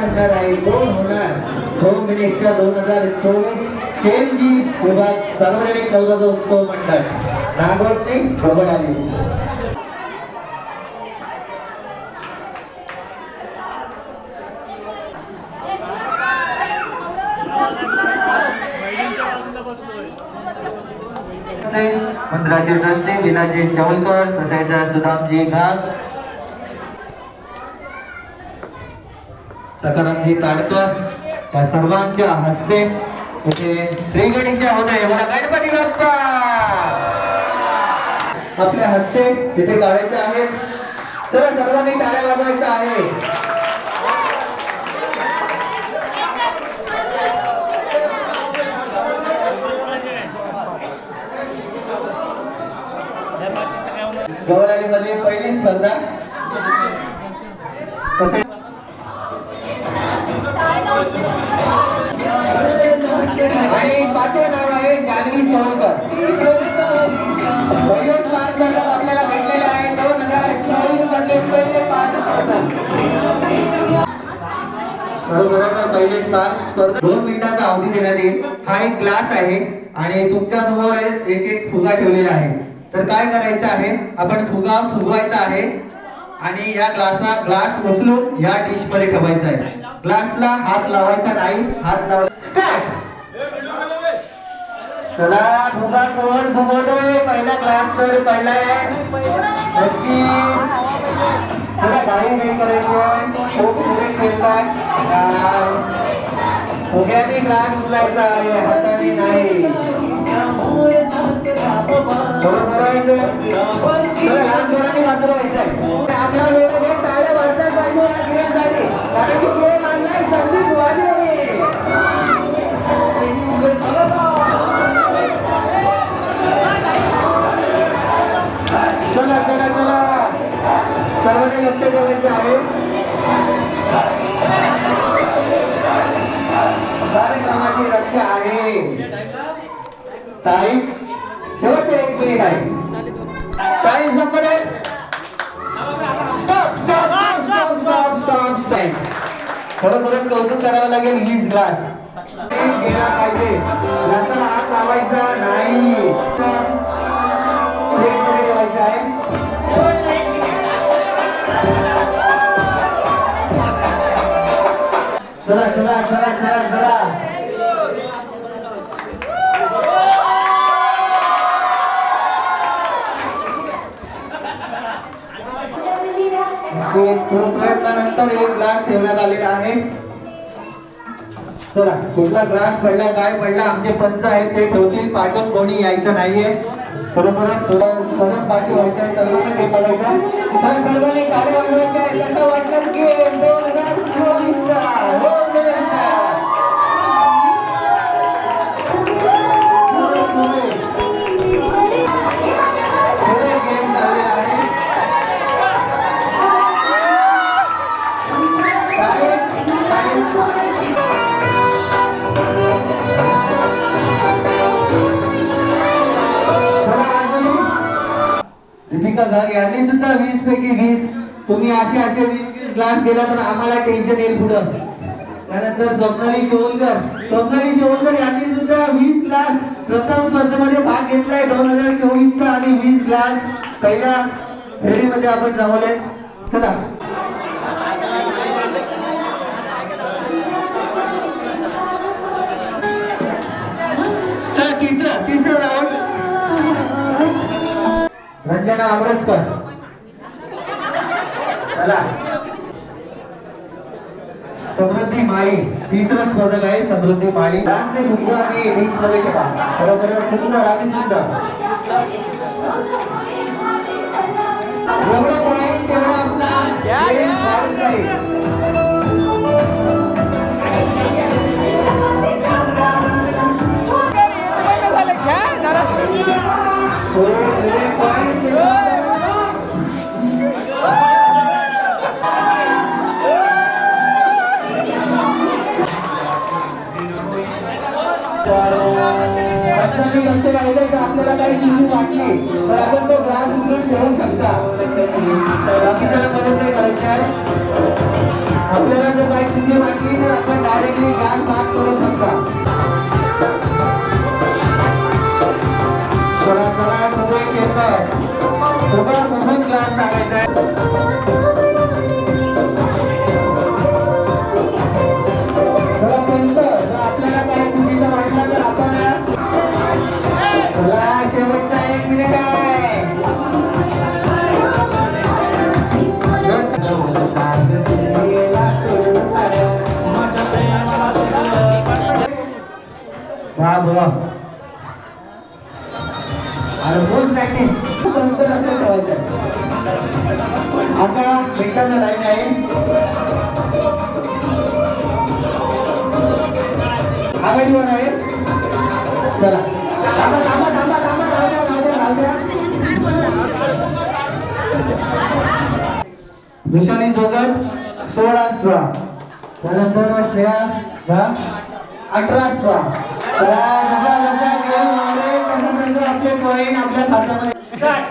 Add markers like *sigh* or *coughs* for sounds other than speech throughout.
असणार आहे दोन होणार. होम मिनिस्टर दोन हजार चोवीस. केमजी विभाग सार्वजनिक नवरात्रोत्सव मंडळ. नागोटे आली. मंदिराचे ट्रस्टी विनाजी चवलकर तसेच सुदामजी घाग सकारांची काडकर त्या सर्वांच्या हस्ते इथे श्री गणेश होत. आहे मला गणपती बाप्पा आपल्या हस्ते इथे काढायचे आहे चला सर्वांनी टाळ्या वाजवायचं आहे. गवळाली मध्ये पहिली स्पर्धा. आणि पाचवे नाव आहे जान्हवी चौलकर पाच आपल्याला भेटलेले आहे दोन हजार चोवीस पहिले पाच बरोबर पहिले पाच दोन मिनिटाचा अवधी देण्यात येईल. हा एक ग्लास आहे आणि तुमच्यासमोर एक एक फुगा ठेवलेला आहे. तर काय करायचं आहे? आपण फुगा फुगवायचा आहे. आणि या ग्लासला ग्लास उचलून या डिशमध्ये ठेवायचा आहे. ग्लासला हात लावायचा नाही हात लावला स्टार्ट चला फुगा कोण? फुगवतोय पहिला ग्लास तर पडलाय. नक्की. चला गाडी नाही करायची खूप सुरेख खेळतात. काय? ग्लास उचलायचा आहे. हाताने नाही. थोडं आहे सर? चला लहान मुलांनी वाजवायचं आहे आपल्या वेळेला टाळ्या वाजल्या पाहिजे या कारण की चला चला चला सर्वांनी लक्ष ठेवायचे आहे कार्यक्रमाची रक्षा आहे टाईम शेवटचे एक मिनिट आहे. टाईम संपत आहे. Stop stop stop stop stop stop कौतुक करावं लागेल वीस ग्लास गेला पाहिजे. ग्लासाला हात लावायचा नाही. ठेवायचं आहे. चला चला चला चला चला खूप प्रयत्नानंतर एक ग्लास ठेवण्यात आलेला आहे चला कुठला ग्लास पडला काय पडला आमचे पंच आहेत ते ठेवतील पाठवून कोणी यायचं नाहीये. बरोबरच थोडं पाठी व्हायचं आहे सर्वांना ते तर सर्वांनी काळे वाजवायचे आहे वाटलं? की दोन हजार चोवीसचा. दीपिका घाग यांनी सुद्धा वीस पैकी वीस. तुम्ही असे असे वीस वीस ग्लास केला तर आम्हाला टेन्शन येईल पुढं. त्यानंतर स्वप्नाली चोलकर स्वप्नाली चोलकर यांनी सुद्धा वीस ग्लास प्रथम स्पर्धेमध्ये भाग घेतलाय दोन हजार चोवीसचा आणि वीस ग्लास पहिल्या फेरीमध्ये आपण जमवले चला. तिसरं तिसरं राऊंड रंजना आमरसकर चला. समृद्धी माळी तिसरं स्पर्धक आहे समृद्धी माळी. राष्ट्रीय मुद्दा आणि रीच बरोबर सुंदर आणि सुंदर एवढं पॉईंट तेवढा आपला अडचणी लक्ष तर आपल्याला काही चुकी वाटली तर आपण तो ग्लास उचलून ठेवू शकता. बाकी त्याला मदत नाही करायची आहे. आपल्याला जर काही चुकी वाटली तर आपण डायरेक्टली गॅस साफ करू शकता. चला चला तुम्ही केलं सोबत क्लास टाकायचा आहे चला शेवटचा एक मिनिट हा बोला. अरे आता मिनिटाचा टाईम आहे आघाडीवर आहे. चला. विशाली जोगत सोळा स्ट्रॉ. त्यानंतर श्रेया अठरा स्ट्रॉ. जसा जसा गेम वाढेल तसं तसं आपले पॉईंट आपल्या खात्यामध्ये. Start.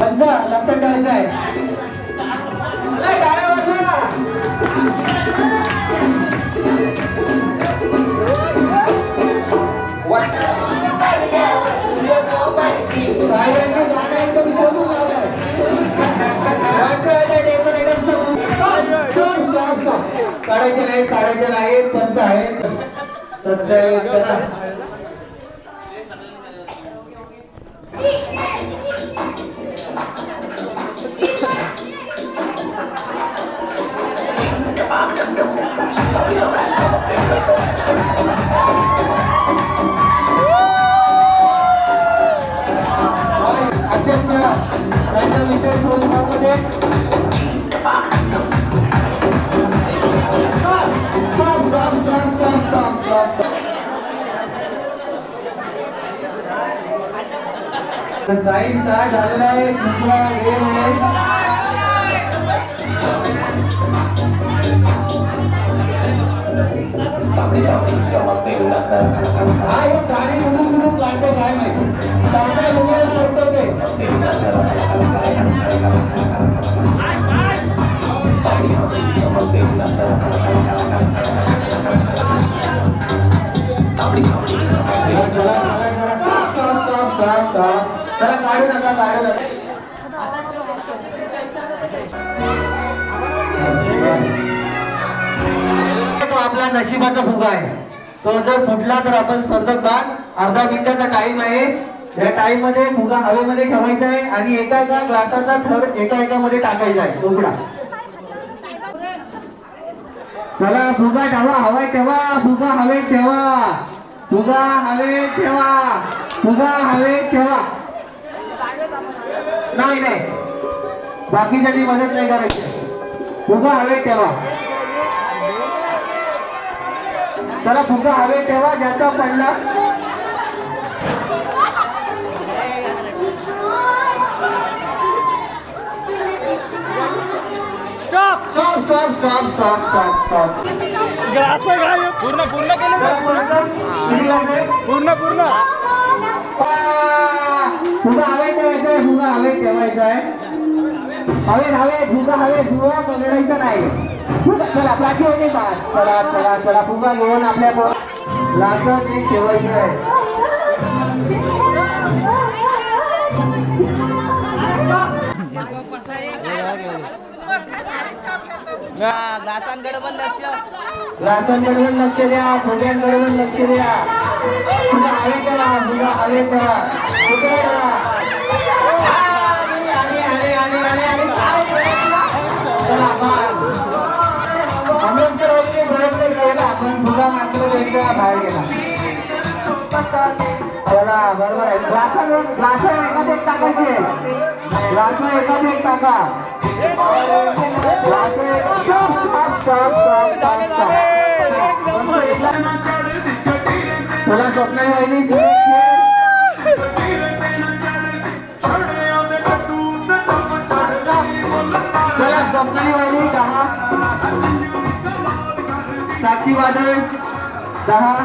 पंच लक्षात ठेवायचं आहे काढायचे नाही काढायचे नाही पंच आहेत. सबस्क्राईब अध्यक्ष विशेष टाइम स्टार्ट झालेला आहे? दुसरा गेम आहे. हा गाडी म्हणून काय माहिती? सोडतो ते. चला, चला, चला, काढू नका काढू नका. तो आपला नशिबाचा फुगा आहे. तो जर फुटला तर आपण स्पर्धक बाद अर्धा मिनिटाचा टाइम आहे. या टाइममध्ये फुगा हवेमध्ये ठेवायचा आहे आणि एका एका ग्लासाचा थर एका एका मध्ये टाकायचा आहे. उघडा. चला फुगा ठेवा हवाय ठेवा फुगा हवेत ठेवा. फुगा हवेत ठेवा. फुगा हवेत ठेवा. नाही नाही. बाकीच्यांनी मदत नाही करायची. फुगा हवेत ठेवा. चला फुगा हवेत ठेवा ज्याचा पडला. Stop stop stop stop stop stop stop पूर्ण पूर्ण केलं? पूर्ण पूर्ण. तुझा हवे ठेवायचा आहे तुझा हवे ठेवायचा आहे हवे हवे तुझा हवे फुगा कगडायचा नाही. चला प्राची होते का? चला चला चला फुगा घेऊन आपल्या लाचत ठेवायचं आहे घासांकडे पण लक्ष. ग्लासांकडे पण लक्ष द्या फुग्यांकडे पण लक्ष द्या. ठेवा आली, आली, आली, आली, केला पण फुगा मात्र बाहेर गेला. चला बरोबर आहे. ग्लास एकाच एक टाकायची एक टाका. तुला स्वप्न वहिनी चला स्वप्नाली दहा. साक्षी वादळ दहा.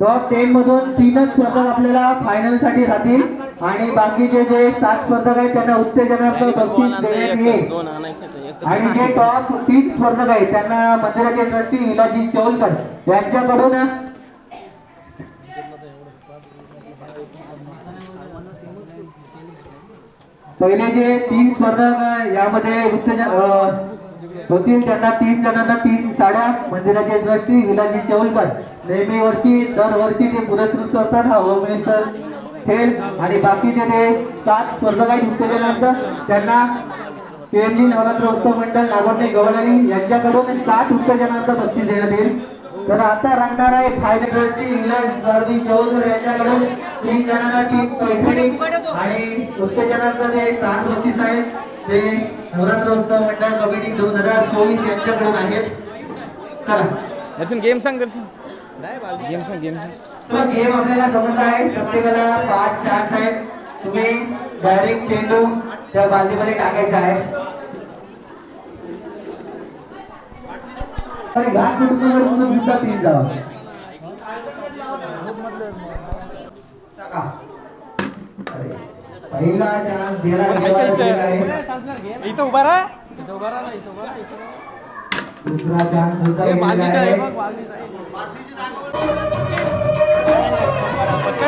टॉप टेन मधून तीनच स्पर्धक आपल्याला फायनलसाठी राहतील. आणि बाकीचे जे सात स्पर्धक आहेत त्यांना उत्तेजनाचं बक्षीस देण्यात येईल. आणि जे टॉप तीन स्पर्धक आहेत त्यांना मंदिराचे ट्रस्टी इलाजी चौलकर यांच्याकडून पहिले जे तीन स्पर्धक यामध्ये उत्तेजन होतील त्यांना तीन जणांना तीन साड्या मंदिराचे ट्रस्टी विलाजी चौलकर. नेहमी वर्षी दरवर्षी ते पुरस्कृत करतात. हा होम मिनिस्टर खेळ आणि बाकीचे ते सात स्पर्धक काही उत्तेजनानंतर त्यांना केरली नवरात्र उत्सव मंडळ नागोंडे गवळणी यांच्याकडून सात उत्तेजनांचं बक्षीस देण्यात येईल. तर आता रंगणार आहे फायनल इंग्लंड चौधरी यांच्याकडून तीन जणांना पैठणी आणि उत्तेजनाचं जे सात बक्षीस आहे ते नवरात्र उत्सव मंडळ कमिटी दोन हजार चोवीस यांच्याकडून आहेत. चला. दर्शन गेम सांग दर्शन गेम सांग गेम सांग. गेम आपल्याला समजला आहे. प्रत्येकाला पाच चान्स आहेत तुम्ही डायरेक्ट चेंडू त्या बालदीमध्ये टाकायचा आहे. अरे घाट म्हणून तुमचा तीन जावा टाका. अरे, पहिला चान्स दिला इथं उभा राहा. इथं उभा राहा इथं उभा राहा, दुसरा चान्स गेलेला आहे.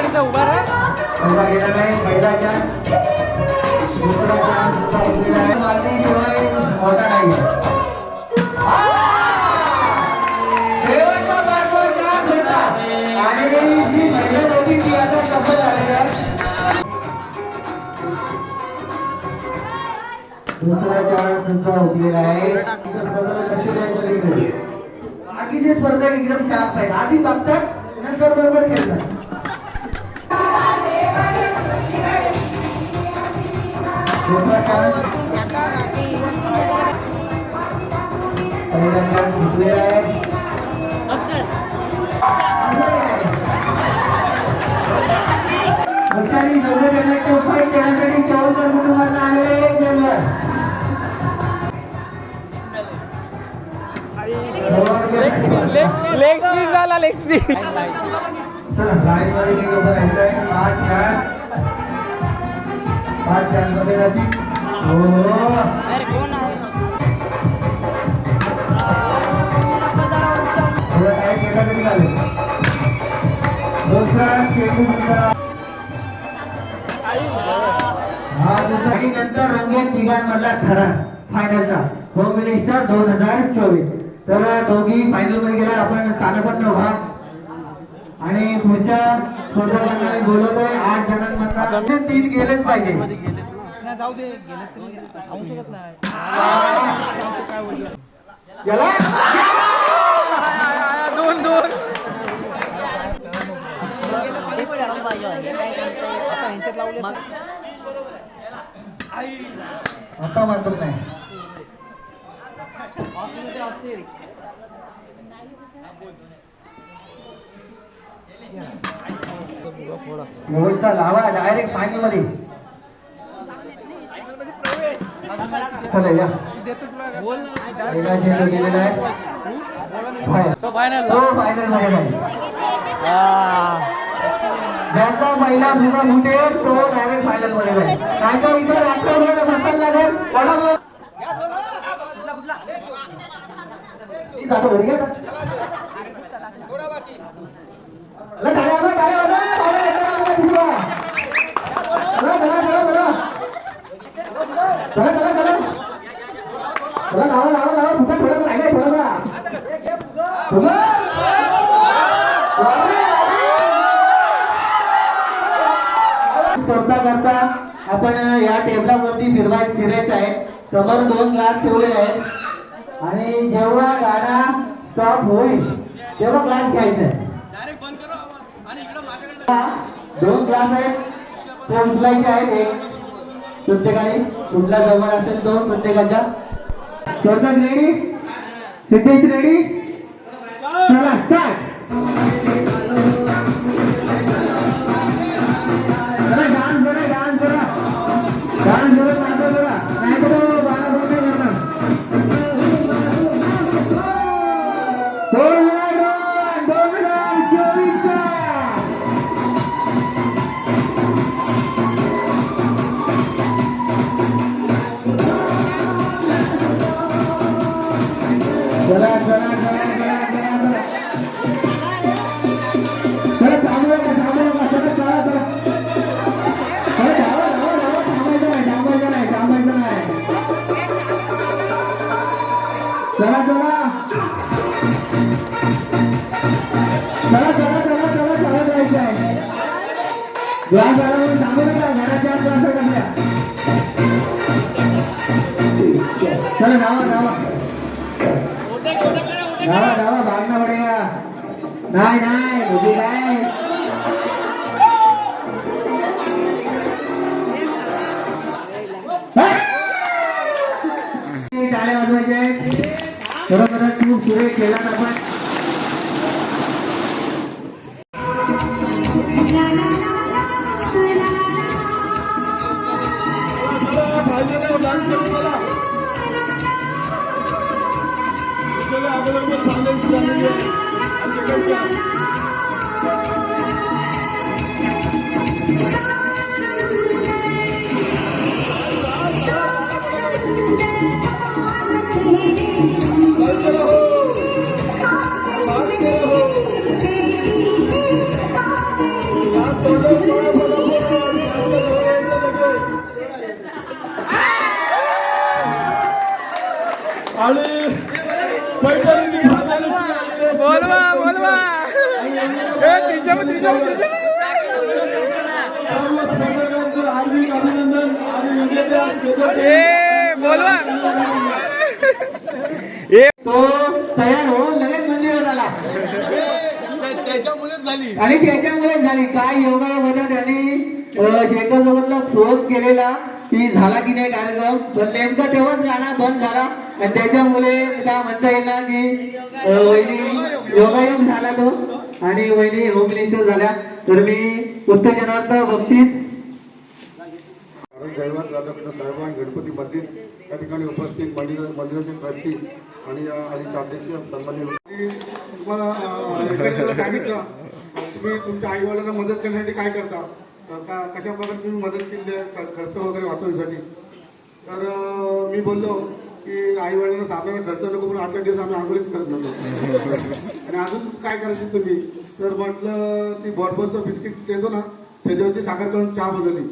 आहे. उभा राहा. पहिला नाही पहिला दुसरा चान्स दुसरा आहे तुमचा आहे. लक्ष द्यायचं बाकीचे स्पर्धक एकदम शार्प आहेत. आधी बघतात नंतर बरोबर खेळतात. दुसरा चान्स थोडं टाईट केलं तरी चालेल दुसरा चेंडू तुमचा हा दुसरा। आणि नंतर रंगीत तिघांमधला ठरा फायनलचा होम मिनिस्टर दोन हजार चोवीस तर दोघी फायनलमध्ये गेला आपण स्थानपन्न व्हा आणि पुढच्या स्पर्धकांना मी बोलवतोय आठ जणांमधला तीन गेलेच पाहिजे. गेला? आता मात्र नाही. या. पहिला चेंडू गेलेला आहे फायनलमध्ये आहे. पहिला मुलगा मुठे तो डायरेक्ट फायनलमध्ये जाईल काय काय इतर आठवड्याला बसायला लागेल बरोबर जातो घरी गेला चला, टाळ्या वाजवा, टाळ्या वाजवा, टाळ्या येतात आपल्या पुढं. चला, चला, चला, चला. चला, चला, चला. चला, लावा, लावा, लावा. फुटं थोडं राहिलंय, थोडं जरा. गेला करता करता आपण या टेबलावरती फिरवाय फिरायचं आहे. समोर दोन ग्लास ठेवलेले आहेत. आणि जेव्हा गाडा स्टॉप होईल तेव्हा ग्लास घ्यायचा आहे. दोन ग्लास आहेत. ते उचलायचे आहेत एक. प्रत्येकाने कुठला जवळ असेल तो प्रत्येकाच्या. रेडी सिद्धेश रेडी चला स्टार्ट चला चला चला चला चला चला चला थांबू नका थांबू नका चला चला चला धावा धावा धावा थांबायचं नाही थांबायचं नाही थांबायचं नाही चला चला चला चला चला चला चला जायचं आहे ग्लास आला म्हणून थांबू नका घराच्या आत ग्लास चला धावा धावा धावा धावा भागना पडेगा नाही नाही. मुझे काय टाळ्या वाजवायच्या आहेत. खरोखर खूप सुरेख केलात आपण. आणि पैठणी बोलवा बोलवा. ए त्रिशा त्रिशा हार्दिक अभिनंदन आणि विजेत्या ए. बोलवा तो तयार होऊन लगेच मंदिरात आला. त्याच्यामुळेच झाली. आणि त्याच्यामुळे झाली. काय योगायोग होता त्यांनी शेखर सोबतला फोन केलेला की झाला की नाही कार्यक्रम? पण नेमका तेव्हाच गाणं बंद झाला. आणि त्याच्यामुळे काय म्हणता येईल ना की वहिनी योगायोग झाला तो. आणि वहिनी होम मिनिस्टर झाल्या. तर मी उत्तेजनार्थ बक्षीस. कारण जयवंत राधाकृष्ण साहेबांनी गणपती मंदिर या ठिकाणी उपस्थित मंदिर मंदिराचे ट्रस्टी आणि अध्यक्ष सन्मान्य तुम्हाला सांगितलं. तुम्ही तुमच्या आई मदत करण्यासाठी काय करता? का कशा प्रकारे तुम्ही मदत केली आहे? खर्च वगैरे वाचवण्यासाठी? तर मी बोललो की आई वडिलांना साधारण खर्च नको म्हणून आठ दिवस आम्ही आंघोळीच करत नव्हतो. आणि अजून काय करायचे तुम्ही? तर म्हटलं ती बॉटबॉलचं बिस्किट देतो ना त्याच्यावरची साखर करून चहा बदलली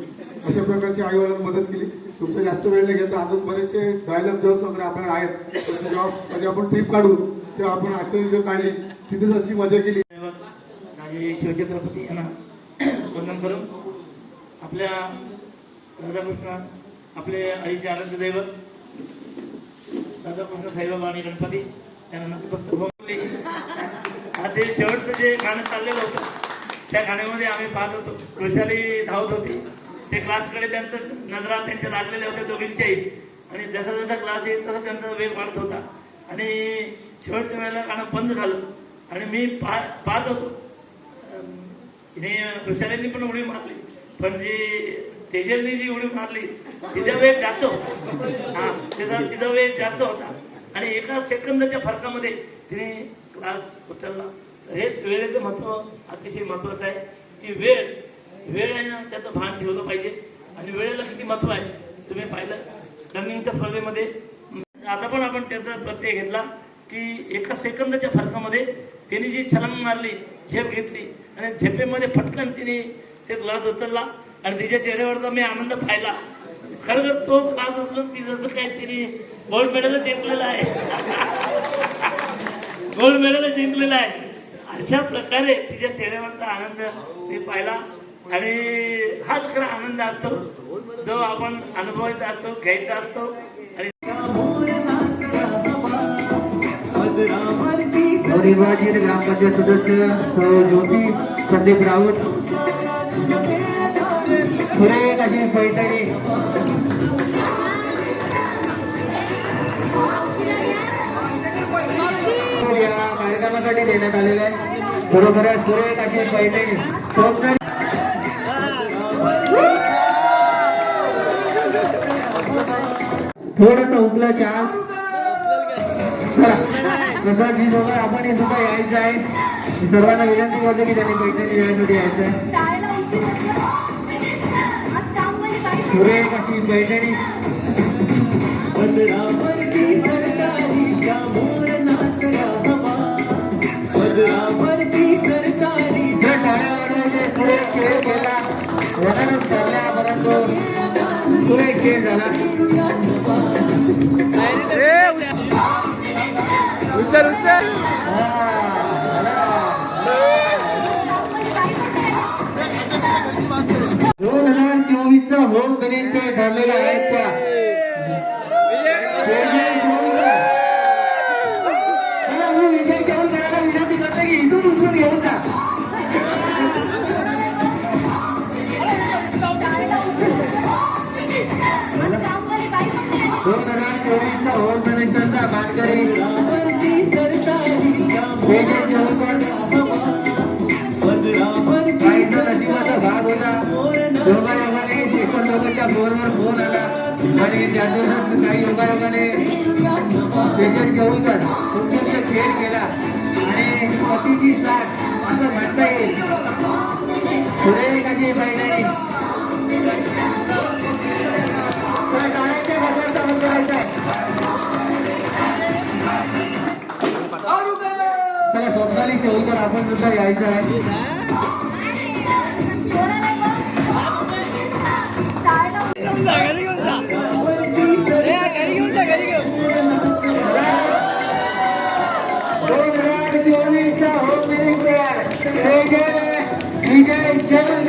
अशा प्रकारची आई वडिलांना मदत केली. तुमचं जास्त वेळ नाही घेता अजून बरेचसे डायलॉग जॉब्स वगैरे आपल्याला आहेत. तर जॉब आपण ट्रीप काढू तेव्हा आपण आश्चर्य जो काढली. तिथेच अशी मजा केली. राजे शिवछत्रपती यांना *coughs* वंदन करून. आपल्या राधाकृष्ण आपले आईचे आराध्य दैवत राधाकृष्ण साईबाबा आणि गणपती यांना ते शेवटचं जे गाणं चाललेलं होतं त्या गाण्यामध्ये आम्ही पाहत होतो. वैशाली धावत होती. ते क्लासकडे त्यांचं नजरा त्यांच्या लागलेल्या होत्या दोघींच्याही. आणि जसा जसा क्लास येईल तसा त्यांचा वेग वाढत होता. आणि शेवटच्या वेळेला गाणं बंद झालं. आणि मी पाहत होतो. हे हिने पण उडी मारली. पण जी तेजलनी जी उडी मारली तिचा वेग जास्त हा तिचा तिचा वेग जास्त होता. आणि एका सेकंदाच्या फरकामध्ये तिने क्लास उचलला. हेच वेळेचं महत्त्व अतिशय महत्वाचं आहे की वेळ वेळ त्याचं भान ठेवलं पाहिजे. आणि वेळेला किती महत्त्व आहे तुम्ही पाहिलं. रनिंगच्या स्पर्धेमध्ये आता पण आपण त्याचा प्रत्यय घेतला की एका सेकंदाच्या फरकामध्ये तिने जी छलांग मारली झेप घेतली आणि झेपेमध्ये फटकन तिने ते ग्लास उचलला आणि तिच्या चेहऱ्यावरचा मी आनंद पाहिला. खरं तर तो ग्लास उचलून ती जसं काय तिने गोल्ड मेडल जिंकलेलं आहे. गोल्ड मेडल जिंकलेलं आहे. अशा प्रकारे तिच्या चेहऱ्यावरचा आनंद मी पाहिला. आणि हाच खरा आनंद असतो जो आपण अनुभवायचा असतो घ्यायचा असतो. आणि नवनिर्वाचित ग्रामपंचायत सदस्य ज्योती संदीप राऊत. सुरेख अशी पैठणी या कार्यक्रमासाठी देण्यात आलेलं आहे. बरोबर आहे सुरेख अशी पैठणी स्वप्न थोडस उकलं चहा. प्रसादजी सोबत आपण हे सुद्धा यायचं आहे. सर्वांना विनंती करतो की त्यांनी पैठणी यायसाठी यायचं आहे. कामवाली बाई सुरेख अशी पैठणी जे टाळ्यावरचे सुरेख खेळ केला वनानच ठरल्या परंतु सुरेख खेळ झाला उचल. उचल चा होम मिनिस्टर ठरलेला आहे घेऊन तर उत्कृष्ट खेळ केला आणि पतीची साथ असं म्हणता येईल. पुढे महिलांनी तर टाळ्यांच्या आहे. चला स्वप्नाली चोवीकर आपण सुद्धा यायचं आहे. Yeah.